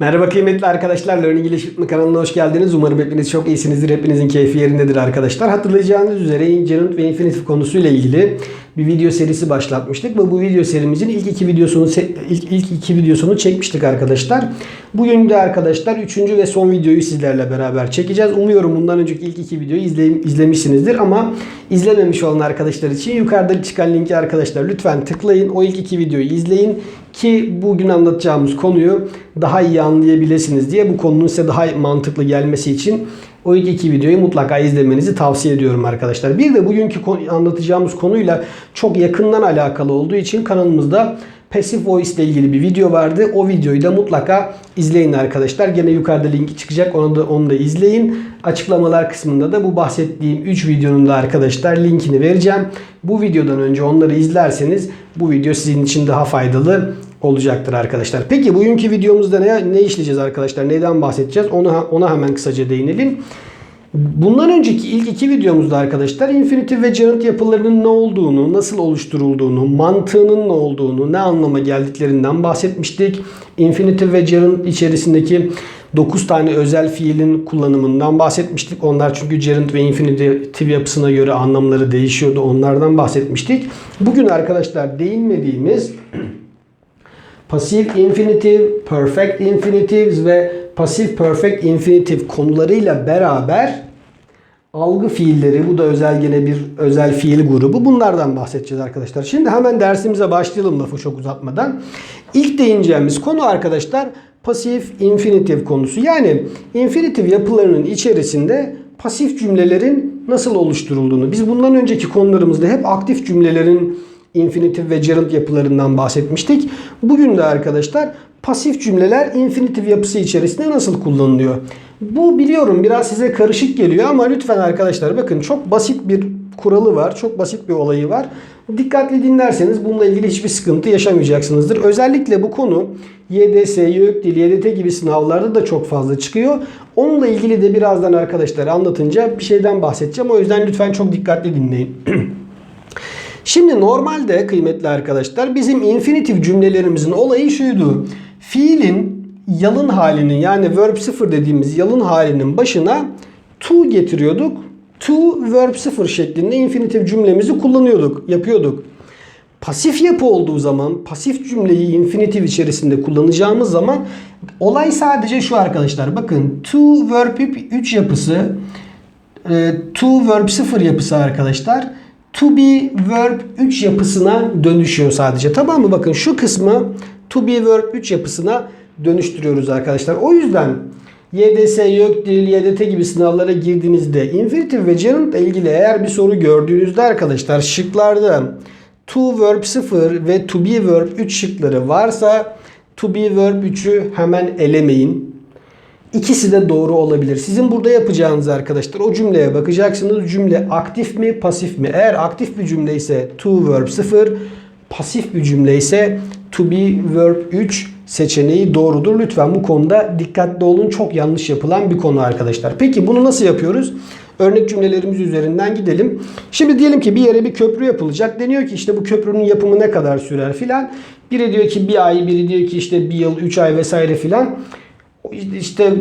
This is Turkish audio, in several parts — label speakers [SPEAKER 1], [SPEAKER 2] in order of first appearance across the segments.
[SPEAKER 1] Merhaba kıymetli arkadaşlar. Learning English kanalına hoş geldiniz. Umarım hepiniz çok iyisinizdir. Hepinizin keyfi yerindedir arkadaşlar. Hatırlayacağınız üzere ingerent ve infinitive konusuyla ilgili bir video serisi başlatmıştık ve bu video serimizin ilk iki videosunu ilk, ilk iki videosunu çekmiştik arkadaşlar. Bugün de arkadaşlar üçüncü ve son videoyu sizlerle beraber çekeceğiz. Umuyorum bundan önceki ilk iki videoyu izle, izlemişsinizdir ama izlememiş olan arkadaşlar için yukarıda çıkan linki arkadaşlar lütfen tıklayın. O ilk iki videoyu izleyin ki bugün anlatacağımız konuyu daha iyi anlayabilirsiniz diye bu konunun size daha mantıklı gelmesi için o ilk iki videoyu mutlaka izlemenizi tavsiye ediyorum arkadaşlar. Bir de bugünkü anlatacağımız konuyla çok yakından alakalı olduğu için kanalımızda Passive Voice ile ilgili bir video vardı. O videoyu da mutlaka izleyin arkadaşlar. Gene yukarıda linki çıkacak. Onu da onu da izleyin. Açıklamalar kısmında da bu bahsettiğim 3 videonun da arkadaşlar linkini vereceğim. Bu videodan önce onları izlerseniz bu video sizin için daha faydalı olacaktır arkadaşlar. Peki bugünkü videomuzda ne, ne işleyeceğiz arkadaşlar? Neyden bahsedeceğiz? Ona, ona hemen kısaca değinelim. Bundan önceki ilk iki videomuzda arkadaşlar infinitive ve gerund yapılarının ne olduğunu, nasıl oluşturulduğunu, mantığının ne olduğunu, ne anlama geldiklerinden bahsetmiştik. Infinitive ve gerund içerisindeki 9 tane özel fiilin kullanımından bahsetmiştik. Onlar çünkü gerund ve infinitive yapısına göre anlamları değişiyordu. Onlardan bahsetmiştik. Bugün arkadaşlar değinmediğimiz pasif infinitive, perfect infinitives ve pasif perfect infinitive konularıyla beraber algı fiilleri, bu da özel gene bir özel fiil grubu. Bunlardan bahsedeceğiz arkadaşlar. Şimdi hemen dersimize başlayalım lafı çok uzatmadan. İlk değineceğimiz konu arkadaşlar pasif infinitive konusu. Yani infinitive yapılarının içerisinde pasif cümlelerin nasıl oluşturulduğunu. Biz bundan önceki konularımızda hep aktif cümlelerin infinitive ve gerund yapılarından bahsetmiştik. Bugün de arkadaşlar pasif cümleler infinitive yapısı içerisinde nasıl kullanılıyor? Bu biliyorum biraz size karışık geliyor ama lütfen arkadaşlar bakın çok basit bir kuralı var. Çok basit bir olayı var. Dikkatli dinlerseniz bununla ilgili hiçbir sıkıntı yaşamayacaksınızdır. Özellikle bu konu YDS, YÖKDİL, YDT gibi sınavlarda da çok fazla çıkıyor. Onunla ilgili de birazdan arkadaşlar anlatınca bir şeyden bahsedeceğim. O yüzden lütfen çok dikkatli dinleyin. Şimdi normalde kıymetli arkadaşlar bizim infinitive cümlelerimizin olayı şuydu. Fiilin yalın halinin yani verb 0 dediğimiz yalın halinin başına to getiriyorduk. To verb 0 şeklinde infinitive cümlemizi kullanıyorduk, yapıyorduk. Pasif yapı olduğu zaman, pasif cümleyi infinitive içerisinde kullanacağımız zaman olay sadece şu arkadaşlar. Bakın to verb 3 yapısı, e, to verb 0 yapısı arkadaşlar to be verb 3 yapısına dönüşüyor sadece. Tamam mı? Bakın şu kısmı to be verb 3 yapısına dönüştürüyoruz arkadaşlar. O yüzden YDS, YÖKDİL, YDT gibi sınavlara girdiğinizde infinitive ve gerund ile ilgili eğer bir soru gördüğünüzde arkadaşlar şıklarda to verb 0 ve to be verb 3 şıkları varsa to be verb 3'ü hemen elemeyin. İkisi de doğru olabilir. Sizin burada yapacağınız arkadaşlar o cümleye bakacaksınız. Cümle aktif mi pasif mi? Eğer aktif bir cümle ise to verb 0, pasif bir cümle ise to be verb 3 seçeneği doğrudur. Lütfen bu konuda dikkatli olun. Çok yanlış yapılan bir konu arkadaşlar. Peki bunu nasıl yapıyoruz? Örnek cümlelerimiz üzerinden gidelim. Şimdi diyelim ki bir yere bir köprü yapılacak. Deniyor ki işte bu köprünün yapımı ne kadar sürer filan. Biri diyor ki bir ay, biri diyor ki işte bir yıl, üç ay vesaire filan işte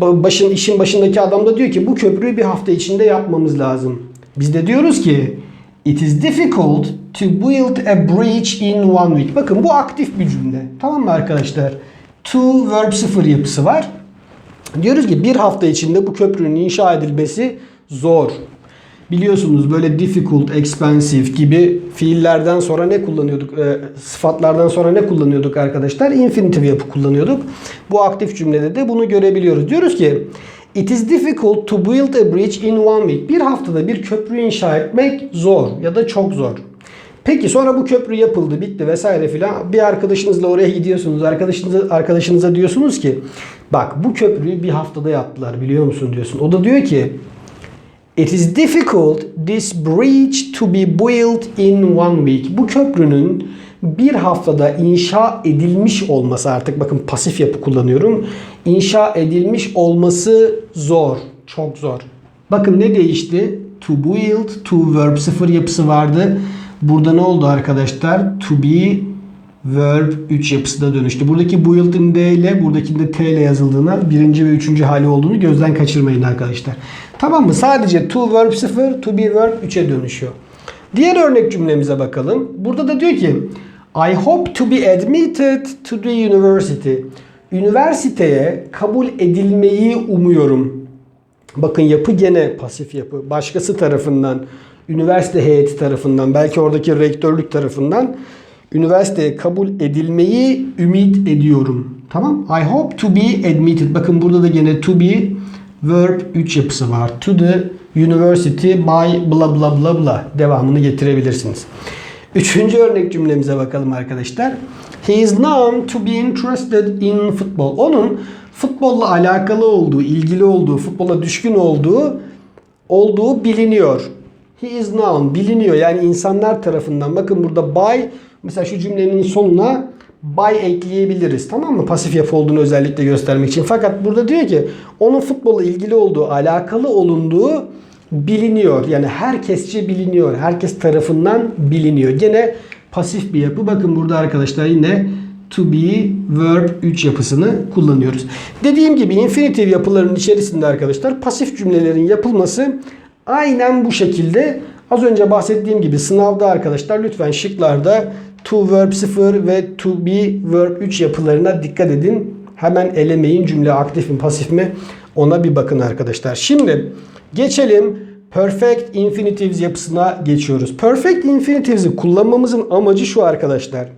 [SPEAKER 1] başın işin başındaki adam da diyor ki bu köprüyü bir hafta içinde yapmamız lazım. Biz de diyoruz ki it is difficult to build a bridge in one week. Bakın bu aktif bir cümle. Tamam mı arkadaşlar? To verb sıfır yapısı var. Diyoruz ki bir hafta içinde bu köprünün inşa edilmesi zor. Biliyorsunuz böyle difficult, expensive gibi fiillerden sonra ne kullanıyorduk? E, sıfatlardan sonra ne kullanıyorduk arkadaşlar? Infinitive yapı kullanıyorduk. Bu aktif cümlede de bunu görebiliyoruz. Diyoruz ki It is difficult to build a bridge in one week. Bir haftada bir köprü inşa etmek zor ya da çok zor. Peki sonra bu köprü yapıldı, bitti vesaire filan. Bir arkadaşınızla oraya gidiyorsunuz. Arkadaşınıza, arkadaşınıza diyorsunuz ki bak bu köprüyü bir haftada yaptılar biliyor musun diyorsun. O da diyor ki It is difficult this bridge to be built in one week. Bu köprünün bir haftada inşa edilmiş olması artık bakın pasif yapı kullanıyorum. İnşa edilmiş olması zor. Çok zor. Bakın ne değişti? To build, to verb sıfır yapısı vardı. Burada ne oldu arkadaşlar? To be verb 3 yapısına dönüştü. Buradaki build'in D ile buradakinde T ile yazıldığına birinci ve üçüncü hali olduğunu gözden kaçırmayın arkadaşlar. Tamam mı? Sadece to verb 0, to be verb 3'e dönüşüyor. Diğer örnek cümlemize bakalım. Burada da diyor ki I hope to be admitted to the university. Üniversiteye kabul edilmeyi umuyorum. Bakın yapı gene pasif yapı. Başkası tarafından, üniversite heyeti tarafından, belki oradaki rektörlük tarafından üniversiteye kabul edilmeyi ümit ediyorum. Tamam? I hope to be admitted. Bakın burada da gene to be verb 3 yapısı var. To the university by bla bla bla bla devamını getirebilirsiniz. Üçüncü örnek cümlemize bakalım arkadaşlar. He is known to be interested in football. Onun futbolla alakalı olduğu, ilgili olduğu, futbola düşkün olduğu olduğu biliniyor. He is known, biliniyor. Yani insanlar tarafından. Bakın burada by, mesela şu cümlenin sonuna by ekleyebiliriz. Tamam mı? Pasif yapı olduğunu özellikle göstermek için. Fakat burada diyor ki onun futbolla ilgili olduğu, alakalı olunduğu biliniyor. Yani herkesçe biliniyor. Herkes tarafından biliniyor. Gene pasif bir yapı. Bakın burada arkadaşlar yine to be verb 3 yapısını kullanıyoruz. Dediğim gibi infinitive yapıların içerisinde arkadaşlar pasif cümlelerin yapılması aynen bu şekilde. Az önce bahsettiğim gibi sınavda arkadaşlar lütfen şıklarda to verb 0 ve to be verb 3 yapılarına dikkat edin. Hemen elemeyin cümle aktif mi pasif mi ona bir bakın arkadaşlar. Şimdi geçelim perfect infinitives yapısına geçiyoruz. Perfect infinitives kullanmamızın amacı şu arkadaşlar.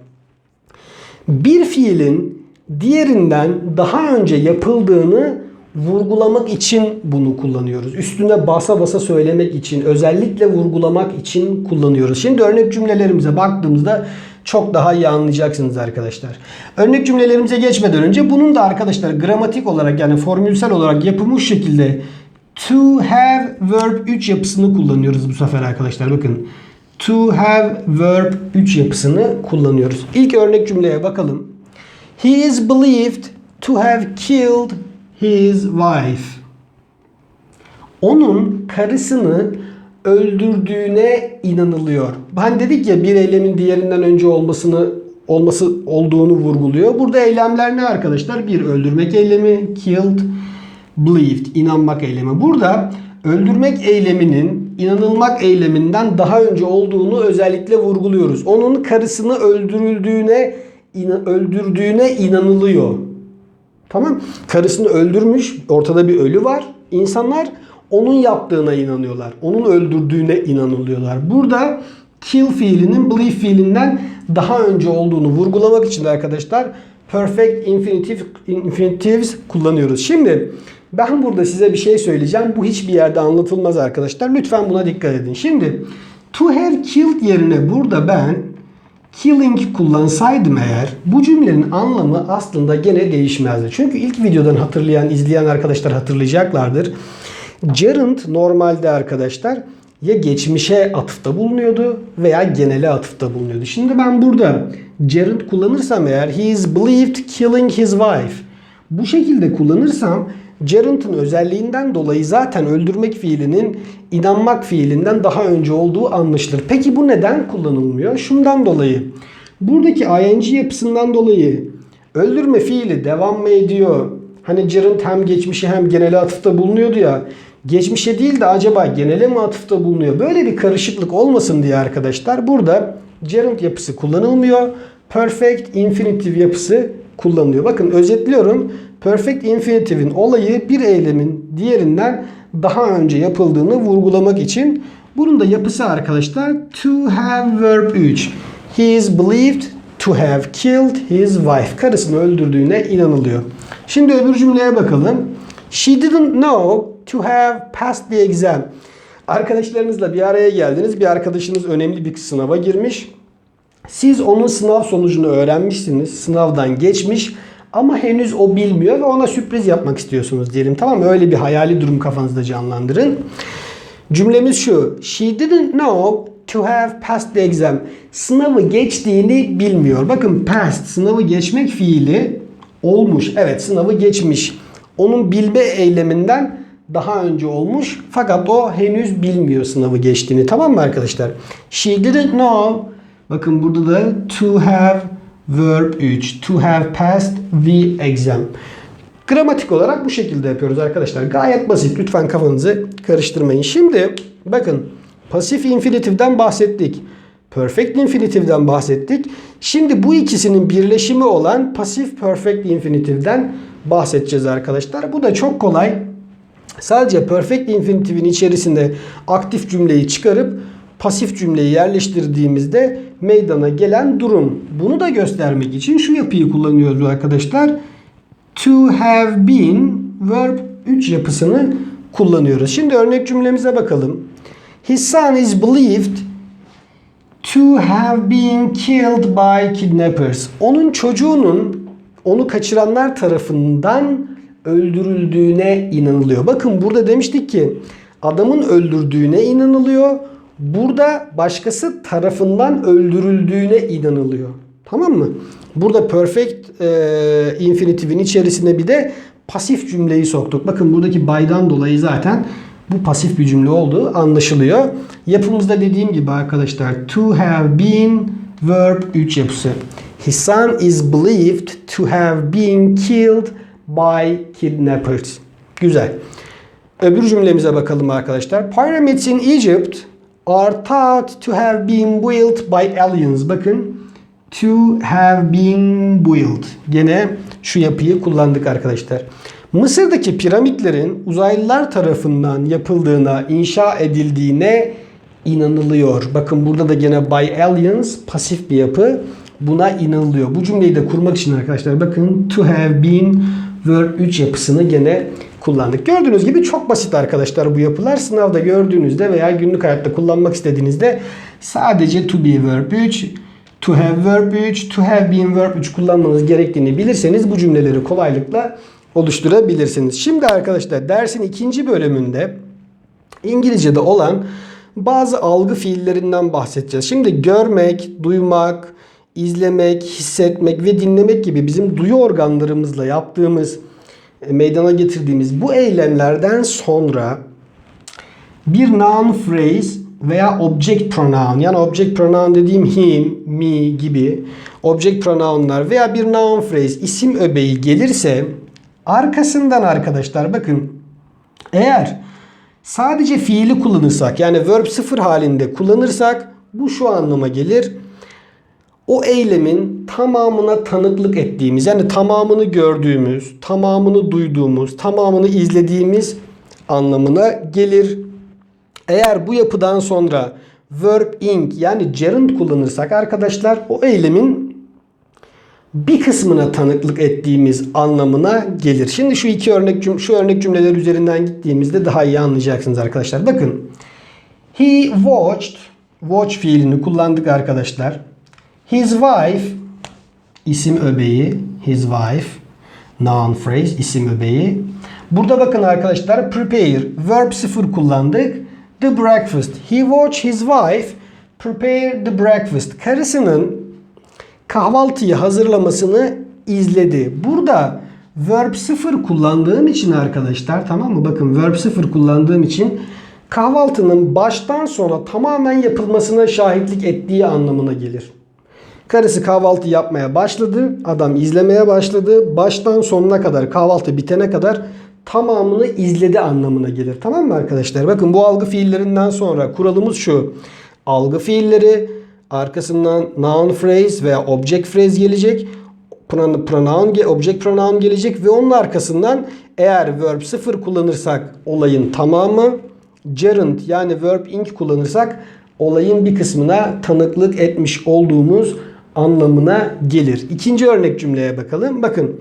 [SPEAKER 1] Bir fiilin diğerinden daha önce yapıldığını vurgulamak için bunu kullanıyoruz. Üstüne basa basa söylemek için, özellikle vurgulamak için kullanıyoruz. Şimdi örnek cümlelerimize baktığımızda çok daha iyi anlayacaksınız arkadaşlar. Örnek cümlelerimize geçmeden önce bunun da arkadaşlar gramatik olarak yani formülsel olarak yapılmış şekilde to have verb 3 yapısını kullanıyoruz bu sefer arkadaşlar. Bakın to have verb 3 yapısını kullanıyoruz. İlk örnek cümleye bakalım. He is believed to have killed his wife. Onun karısını öldürdüğüne inanılıyor. Ben dedik ya bir eylemin diğerinden önce olmasını olması olduğunu vurguluyor. Burada eylemler ne arkadaşlar? Bir öldürmek eylemi, killed, believed, inanmak eylemi. Burada öldürmek eyleminin inanılmak eyleminden daha önce olduğunu özellikle vurguluyoruz. Onun karısını öldürüldüğüne öldürdüğüne inanılıyor. Tamam? Karısını öldürmüş, ortada bir ölü var. İnsanlar onun yaptığına inanıyorlar. Onun öldürdüğüne inanılıyorlar. Burada kill fiilinin believe fiilinden daha önce olduğunu vurgulamak için arkadaşlar perfect infinitive, infinitives kullanıyoruz. Şimdi ben burada size bir şey söyleyeceğim. Bu hiçbir yerde anlatılmaz arkadaşlar. Lütfen buna dikkat edin. Şimdi to have killed yerine burada ben killing kullansaydım eğer bu cümlenin anlamı aslında gene değişmezdi. Çünkü ilk videodan hatırlayan, izleyen arkadaşlar hatırlayacaklardır. Gerund normalde arkadaşlar ya geçmişe atıfta bulunuyordu veya genele atıfta bulunuyordu. Şimdi ben burada gerund kullanırsam eğer he is believed killing his wife. Bu şekilde kullanırsam gerund'un özelliğinden dolayı zaten öldürmek fiilinin inanmak fiilinden daha önce olduğu anlaşılır. Peki bu neden kullanılmıyor? Şundan dolayı. Buradaki ing yapısından dolayı öldürme fiili devam mı ediyor? Hani gerund hem geçmişe hem genele atıfta bulunuyordu ya. Geçmişe değil de acaba genele mi atıfta bulunuyor? Böyle bir karışıklık olmasın diye arkadaşlar burada gerund yapısı kullanılmıyor. Perfect infinitive yapısı kullanılıyor. Bakın özetliyorum. Perfect infinitive'in olayı bir eylemin diğerinden daha önce yapıldığını vurgulamak için bunun da yapısı arkadaşlar to have verb 3. He is believed to have killed his wife. Karısını öldürdüğüne inanılıyor. Şimdi öbür cümleye bakalım. She didn't know to have passed the exam. Arkadaşlarınızla bir araya geldiniz. Bir arkadaşınız önemli bir sınava girmiş. Siz onun sınav sonucunu öğrenmişsiniz. Sınavdan geçmiş ama henüz o bilmiyor ve ona sürpriz yapmak istiyorsunuz diyelim. Tamam mı? Öyle bir hayali durum kafanızda canlandırın. Cümlemiz şu. She didn't know to have passed the exam. Sınavı geçtiğini bilmiyor. Bakın passed sınavı geçmek fiili olmuş. Evet sınavı geçmiş. Onun bilme eyleminden daha önce olmuş fakat o henüz bilmiyor sınavı geçtiğini. Tamam mı arkadaşlar? She didn't know Bakın burada da to have verb 3. To have passed the exam. Gramatik olarak bu şekilde yapıyoruz arkadaşlar. Gayet basit. Lütfen kafanızı karıştırmayın. Şimdi bakın pasif infinitifden bahsettik. Perfect infinitifden bahsettik. Şimdi bu ikisinin birleşimi olan pasif perfect infinitifden bahsedeceğiz arkadaşlar. Bu da çok kolay. Sadece perfect infinitifin içerisinde aktif cümleyi çıkarıp pasif cümleyi yerleştirdiğimizde meydana gelen durum. Bunu da göstermek için şu yapıyı kullanıyoruz arkadaşlar. To have been verb 3 yapısını kullanıyoruz. Şimdi örnek cümlemize bakalım. His son is believed to have been killed by kidnappers. Onun çocuğunun onu kaçıranlar tarafından öldürüldüğüne inanılıyor. Bakın burada demiştik ki adamın öldürdüğüne inanılıyor. Burada başkası tarafından öldürüldüğüne inanılıyor. Tamam mı? Burada perfect e, infinitifin içerisine bir de pasif cümleyi soktuk. Bakın buradaki by'dan dolayı zaten bu pasif bir cümle olduğu anlaşılıyor. Yapımızda dediğim gibi arkadaşlar to have been verb 3 yapısı. His son is believed to have been killed by kidnappers. Güzel. Öbür cümlemize bakalım arkadaşlar. Pyramids in Egypt are thought to have been built by aliens. Bakın to have been built. Gene şu yapıyı kullandık arkadaşlar. Mısır'daki piramitlerin uzaylılar tarafından yapıldığına, inşa edildiğine inanılıyor. Bakın burada da gene by aliens pasif bir yapı. Buna inanılıyor. Bu cümleyi de kurmak için arkadaşlar bakın to have been verb 3 yapısını gene kullandık. Gördüğünüz gibi çok basit arkadaşlar bu yapılar. Sınavda gördüğünüzde veya günlük hayatta kullanmak istediğinizde sadece to be verb 3, to have verb 3, to have been verb 3 kullanmanız gerektiğini bilirseniz bu cümleleri kolaylıkla oluşturabilirsiniz. Şimdi arkadaşlar dersin ikinci bölümünde İngilizce'de olan bazı algı fiillerinden bahsedeceğiz. Şimdi görmek, duymak, izlemek, hissetmek ve dinlemek gibi bizim duyu organlarımızla yaptığımız, e, meydana getirdiğimiz bu eylemlerden sonra bir noun phrase veya object pronoun yani object pronoun dediğim him, me gibi object pronounlar veya bir noun phrase isim öbeği gelirse arkasından arkadaşlar bakın eğer sadece fiili kullanırsak yani verb sıfır halinde kullanırsak bu şu anlama gelir. O eylemin tamamına tanıklık ettiğimiz yani tamamını gördüğümüz, tamamını duyduğumuz, tamamını izlediğimiz anlamına gelir. Eğer bu yapıdan sonra verb ing yani gerund kullanırsak arkadaşlar o eylemin bir kısmına tanıklık ettiğimiz anlamına gelir. Şimdi şu iki örnek cüm- şu örnek cümleler üzerinden gittiğimizde daha iyi anlayacaksınız arkadaşlar. Bakın. He watched watch fiilini kullandık arkadaşlar. His wife isim öbeği, his wife noun phrase isim öbeği. Burada bakın arkadaşlar prepare verb sıfır kullandık. The breakfast. He watched his wife prepare the breakfast. Karısının kahvaltıyı hazırlamasını izledi. Burada verb sıfır kullandığım için arkadaşlar tamam mı? Bakın verb sıfır kullandığım için kahvaltının baştan sona tamamen yapılmasına şahitlik ettiği anlamına gelir. Karısı kahvaltı yapmaya başladı. Adam izlemeye başladı. Baştan sonuna kadar kahvaltı bitene kadar tamamını izledi anlamına gelir. Tamam mı arkadaşlar? Bakın bu algı fiillerinden sonra kuralımız şu. Algı fiilleri arkasından noun phrase veya object phrase gelecek. Pron- Pronoun, object pronoun gelecek ve onun arkasından eğer verb sıfır kullanırsak olayın tamamı gerund yani verb ing kullanırsak olayın bir kısmına tanıklık etmiş olduğumuz anlamına gelir. İkinci örnek cümleye bakalım. Bakın.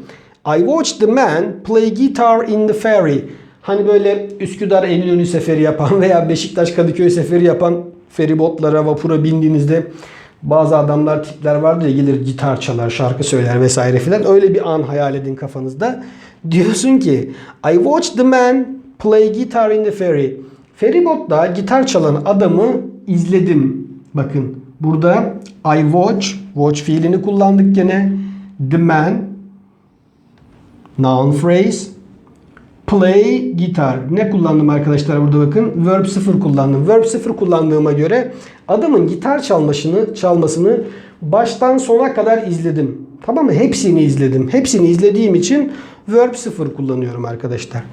[SPEAKER 1] I watched the man play guitar in the ferry. Hani böyle Üsküdar Eminönü seferi yapan veya Beşiktaş Kadıköy seferi yapan feribotlara, vapura bindiğinizde bazı adamlar tipler vardır ya gelir gitar çalar, şarkı söyler vesaire filan. Öyle bir an hayal edin kafanızda. Diyorsun ki I watched the man play guitar in the ferry. Feribotta gitar çalan adamı izledim. Bakın burada I watch, watch fiilini kullandık gene. The man, noun phrase, play gitar. Ne kullandım arkadaşlar burada bakın. Verb 0 kullandım. Verb 0 kullandığıma göre adamın gitar çalmasını çalmasını baştan sona kadar izledim. Tamam mı? Hepsini izledim. Hepsini izlediğim için verb 0 kullanıyorum arkadaşlar.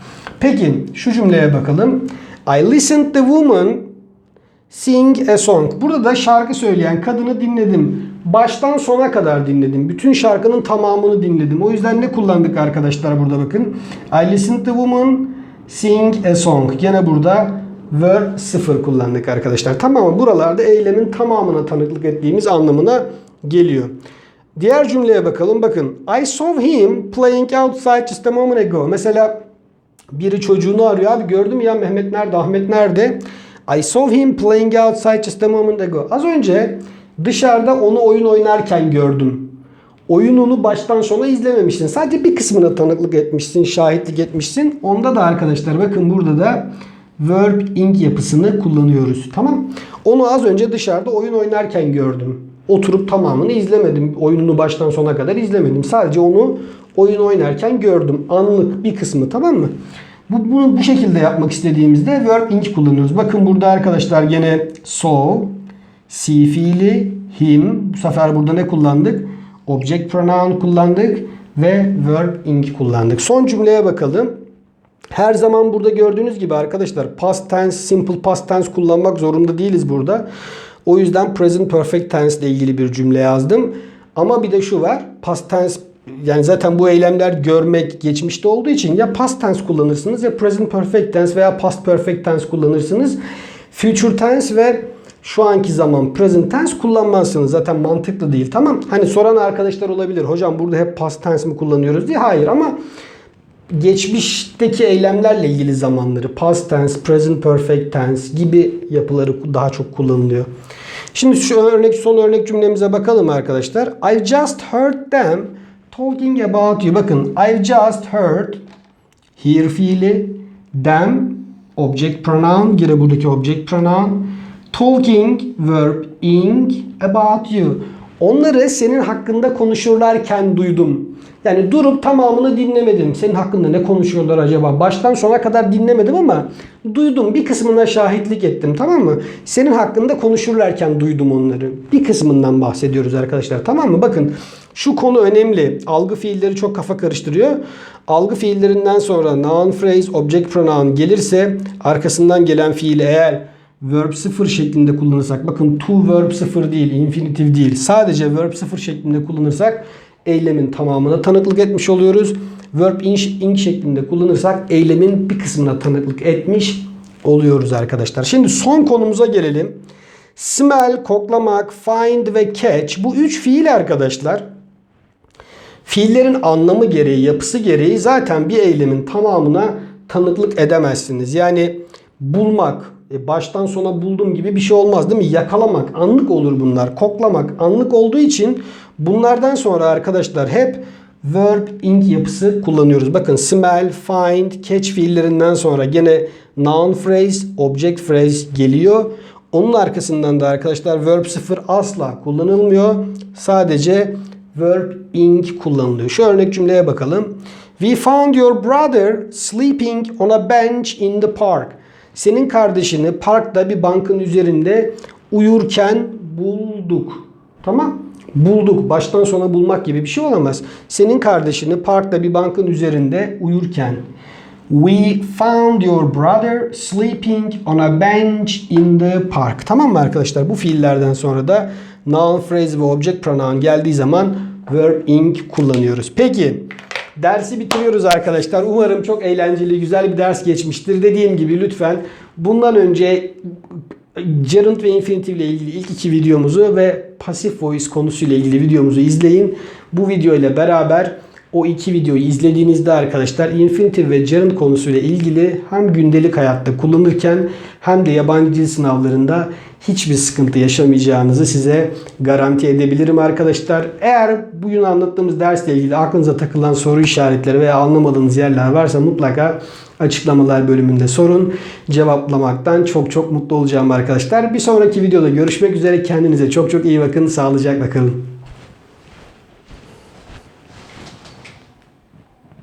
[SPEAKER 1] Peki şu cümleye bakalım. I listened the woman sing a song. Burada da şarkı söyleyen kadını dinledim. Baştan sona kadar dinledim. Bütün şarkının tamamını dinledim. O yüzden ne kullandık arkadaşlar burada bakın. I listened the woman sing a song. Gene burada verb 0 kullandık arkadaşlar. Tamam? Buralarda eylemin tamamına tanıklık ettiğimiz anlamına geliyor. Diğer cümleye bakalım. Bakın. I saw him playing outside just a moment ago. Mesela biri çocuğunu arıyor. Abi gördüm ya Mehmet nerede, Ahmet nerede? I saw him playing outside just a moment ago. Az önce dışarıda onu oyun oynarken gördüm. Oyununu baştan sona izlememişsin. Sadece bir kısmına tanıklık etmişsin, şahitlik etmişsin. Onda da arkadaşlar bakın burada da verb ing yapısını kullanıyoruz. Tamam? Onu az önce dışarıda oyun oynarken gördüm. Oturup tamamını izlemedim. Oyununu baştan sona kadar izlemedim. Sadece onu oyun oynarken gördüm. Anlık bir kısmı tamam mı? Bu, bunu bu şekilde yapmak istediğimizde verb ing kullanıyoruz. Bakın burada arkadaşlar gene saw, see fiili, him. Bu sefer burada ne kullandık? Object pronoun kullandık ve verb ing kullandık. Son cümleye bakalım. Her zaman burada gördüğünüz gibi arkadaşlar past tense, simple past tense kullanmak zorunda değiliz burada. O yüzden present perfect tense ile ilgili bir cümle yazdım. Ama bir de şu var. Past tense yani zaten bu eylemler görmek geçmişte olduğu için ya past tense kullanırsınız ya present perfect tense veya past perfect tense kullanırsınız. Future tense ve şu anki zaman present tense kullanmazsınız. Zaten mantıklı değil. Tamam. Hani soran arkadaşlar olabilir. Hocam burada hep past tense mi kullanıyoruz diye. Hayır ama geçmişteki eylemlerle ilgili zamanları past tense, present perfect tense gibi yapıları daha çok kullanılıyor. Şimdi şu örnek son örnek cümlemize bakalım arkadaşlar. I've just heard them talking about you. Bakın I've just heard here fiili them object pronoun gene buradaki object pronoun talking verb ing about you. Onları senin hakkında konuşurlarken duydum. Yani durup tamamını dinlemedim. Senin hakkında ne konuşuyorlar acaba? Baştan sona kadar dinlemedim ama duydum. Bir kısmına şahitlik ettim tamam mı? Senin hakkında konuşurlarken duydum onları. Bir kısmından bahsediyoruz arkadaşlar tamam mı? Bakın şu konu önemli. Algı fiilleri çok kafa karıştırıyor. Algı fiillerinden sonra noun phrase, object pronoun gelirse arkasından gelen fiil eğer verb 0 şeklinde kullanırsak bakın to verb 0 değil, infinitive değil. Sadece verb 0 şeklinde kullanırsak eylemin tamamına tanıklık etmiş oluyoruz. Verb ing, ing şeklinde kullanırsak eylemin bir kısmına tanıklık etmiş oluyoruz arkadaşlar. Şimdi son konumuza gelelim. Smell, koklamak, find ve catch bu üç fiil arkadaşlar. Fiillerin anlamı gereği, yapısı gereği zaten bir eylemin tamamına tanıklık edemezsiniz. Yani bulmak, e, baştan sona buldum gibi bir şey olmaz değil mi? Yakalamak, anlık olur bunlar. Koklamak, anlık olduğu için bunlardan sonra arkadaşlar hep verb ing yapısı kullanıyoruz. Bakın smell, find, catch fiillerinden sonra gene noun phrase, object phrase geliyor. Onun arkasından da arkadaşlar verb 0 asla kullanılmıyor. Sadece verb ing kullanılıyor. Şu örnek cümleye bakalım. We found your brother sleeping on a bench in the park. Senin kardeşini parkta bir bankın üzerinde uyurken bulduk. Tamam? Bulduk. Baştan sona bulmak gibi bir şey olamaz. Senin kardeşini parkta bir bankın üzerinde uyurken We found your brother sleeping on a bench in the park. Tamam mı arkadaşlar? Bu fiillerden sonra da noun phrase ve object pronoun geldiği zaman verb ing kullanıyoruz. Peki dersi bitiriyoruz arkadaşlar. Umarım çok eğlenceli, güzel bir ders geçmiştir. Dediğim gibi lütfen bundan önce gerund ve infinitive ile ilgili ilk iki videomuzu ve passive voice konusuyla ilgili videomuzu izleyin. Bu video ile beraber o iki videoyu izlediğinizde arkadaşlar infinitive ve gerund konusuyla ilgili hem gündelik hayatta kullanırken hem de yabancı dil sınavlarında hiçbir sıkıntı yaşamayacağınızı size garanti edebilirim arkadaşlar. Eğer bugün anlattığımız dersle ilgili aklınıza takılan soru işaretleri veya anlamadığınız yerler varsa mutlaka açıklamalar bölümünde sorun. Cevaplamaktan çok çok mutlu olacağım arkadaşlar. Bir sonraki videoda görüşmek üzere. Kendinize çok çok iyi bakın. Sağlıcakla kalın.